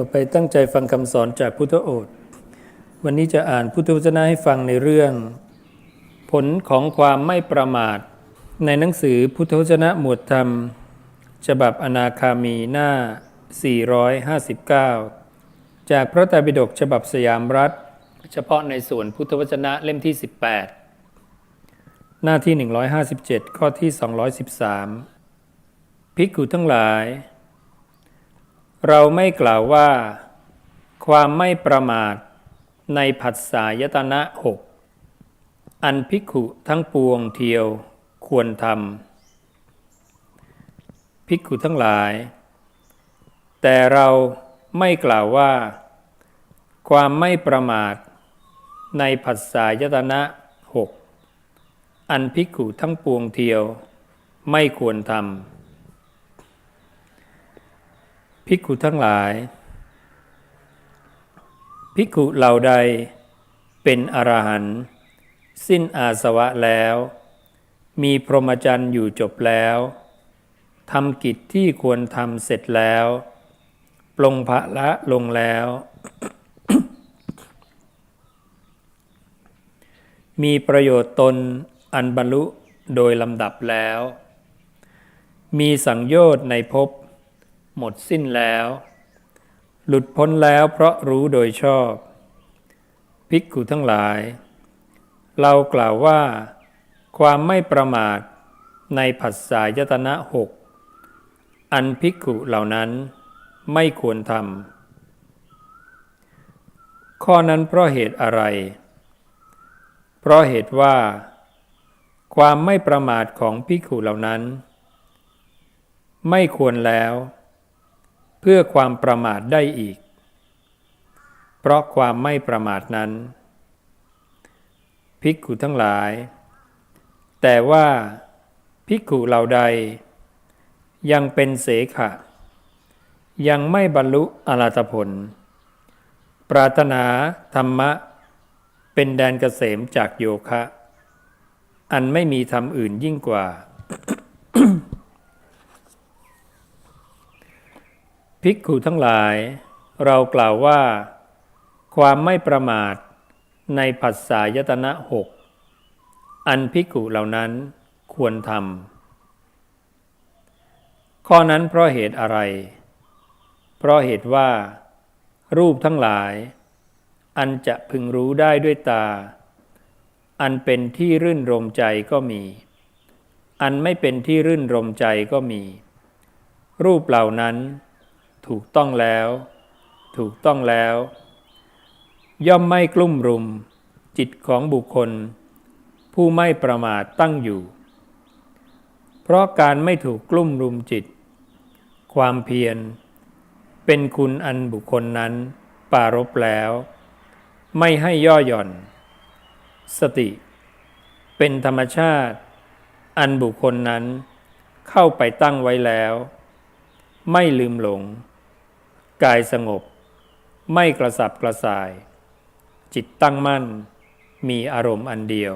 ต่อไปตั้งใจฟังคำสอนจากพุทธโอษฐ์วันนี้จะอ่านพุทธวจนะให้ฟังในเรื่อง ผลของความไม่ประมาท ในหนังสือพุทธวจนะหมวดธรรม ฉบับอนาคามีหน้า 459 จากพระไตรปิฎกฉบับสยามรัฐ เฉพาะในส่วนพุทธวจนะเล่มที่ 18 หน้าที่ 157 ข้อที่ 213 ภิกขุทั้งหลาย เราไม่กล่าวว่า ความไม่ประมาทในผัสสายตนะหกอันภิกขุทั้งปวงเทียวควรทำภิกขุทั้งหลาย แต่เราไม่กล่าวว่า ความไม่ประมาทในผัสสายตนะหกอันภิกขุทั้งปวงเทียวไม่ควรทำ ภิกขุทั้งหลาย ภิกขุเหล่าใดเป็นอรหันต์สิ้นอาสวะแล้ว มีพรหมจรรย์อยู่จบแล้วทำกิจที่ควรทำเสร็จแล้ว ปลงพระละลงแล้ว มีประโยชน์ตนอันบรรลุโดยลำดับแล้ว มีสังโยชน์ในภพ หมดสิ้นแล้ว หลุดพ้นแล้วเพราะรู้โดยชอบ ภิกขุทั้งหลาย เรากล่าวว่า ความไม่ประมาทในผัสสายตนะหกอันภิกขุเหล่านั้นไม่ควรทำข้อนั้นเพราะเหตุอะไร เพราะเหตุว่า ความไม่ประมาทของภิกขุเหล่านั้น ไม่ควรแล้ว เพื่อความประมาทได้อีก เพราะความไม่ประมาทนั้น ภิกขุทั้งหลาย แต่ว่าภิกขุเหล่าใด ยังเป็นเสขะ ยังไม่บรรลุอรหัตผล ปรารถนาธรรมะ เป็นแดนเกษมจากโยคะ อันไม่มีธรรมอื่นยิ่งกว่า ภิกขุทั้งหลาย เรากล่าวว่า ความไม่ประมาทในผัสสายตนะหกอันภิกขุเหล่านั้นควรทำข้อนั้นเพราะเหตุอะไร เพราะเหตุว่า รูปทั้งหลาย อันจะพึงรู้ได้ด้วยตา อันเป็นที่รื่นรมใจก็มี อันไม่เป็นที่รื่นรมใจก็มี รูปเหล่านั้น ถูกต้องแล้ว ถูกต้องแล้ว ย่อมไม่กลุ่มรุม จิตของบุคคล ผู้ไม่ประมาทตั้งอยู่ เพราะการไม่ถูกกลุ่มรุมจิต ความเพียร เป็นคุณอันบุคคลนั้นปารบแล้ว ไม่ให้ย่อหย่อน สติ เป็นธรรมชาติ อันบุคคลนั้นเข้าไปตั้งไว้แล้ว ไม่ลืมหลง กายสงบ ไม่กระสับกระส่าย จิตตั้งมั่น มีอารมณ์อันเดียว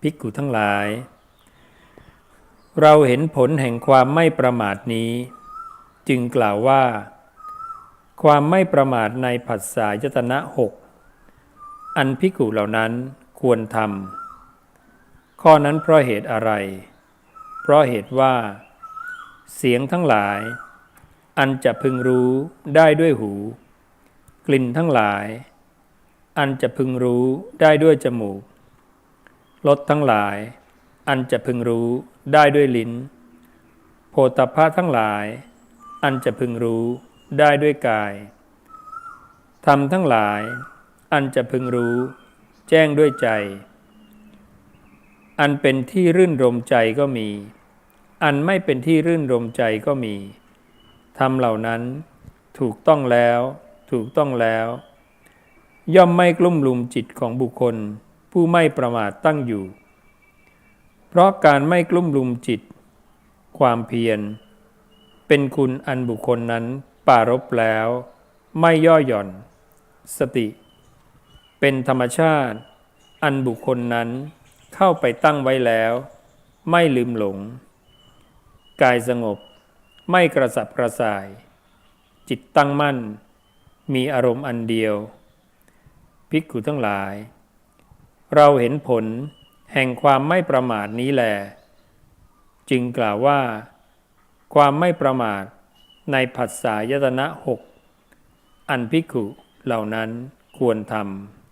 ภิกขุทั้งหลาย เราเห็นผลแห่งความไม่ประมาทนี้ จึงกล่าวว่า ความไม่ประมาทในผัสสะยตนะหกอันภิกขุเหล่านั้นควรทำข้อนั้นเพราะเหตุอะไร เพราะเหตุว่า เสียงทั้งหลาย อันจะพึงรู้ได้ด้วยหู กลิ่นทั้งหลาย อันจะพึงรู้ได้ด้วยจมูกรสทั้งหลาย อันจะพึงรู้ได้ด้วยลิ้น โพธพะทั้งหลาย อันจะพึงรู้ได้ด้วยกายธรรมทั้งหลาย อันจะพึงรู้ แจ้งด้วยใจ อันเป็นที่รื่นรมใจก็มี อันไม่เป็นที่รื่นรมใจก็มี ทำเหล่านั้นถูกต้องแล้ว ถูกต้องแล้ว ย่อมไม่กลุ่มลุมจิตของบุคคล ผู้ไม่ประมาทตั้งอยู่ เพราะการไม่กลุ่มลุมจิต ความเพียร เป็นคุณอันบุคคลนั้นปารบแล้ว ไม่ย่อหย่อน สติ เป็นธรรมชาติ อันบุคคลนั้นเข้าไปตั้งไว้แล้ว ไม่ลืมหลง กายสงบ ไม่กระสับกระส่าย จิตตั้งมั่น มีอารมณ์อันเดียว ภิกขุทั้งหลาย เราเห็นผลแห่งความไม่ประมาทนี้แหลจึงกล่าวว่า ความไม่ประมาทในผัสสะยตนะหกอันภิกขุเหล่านั้นควรทำ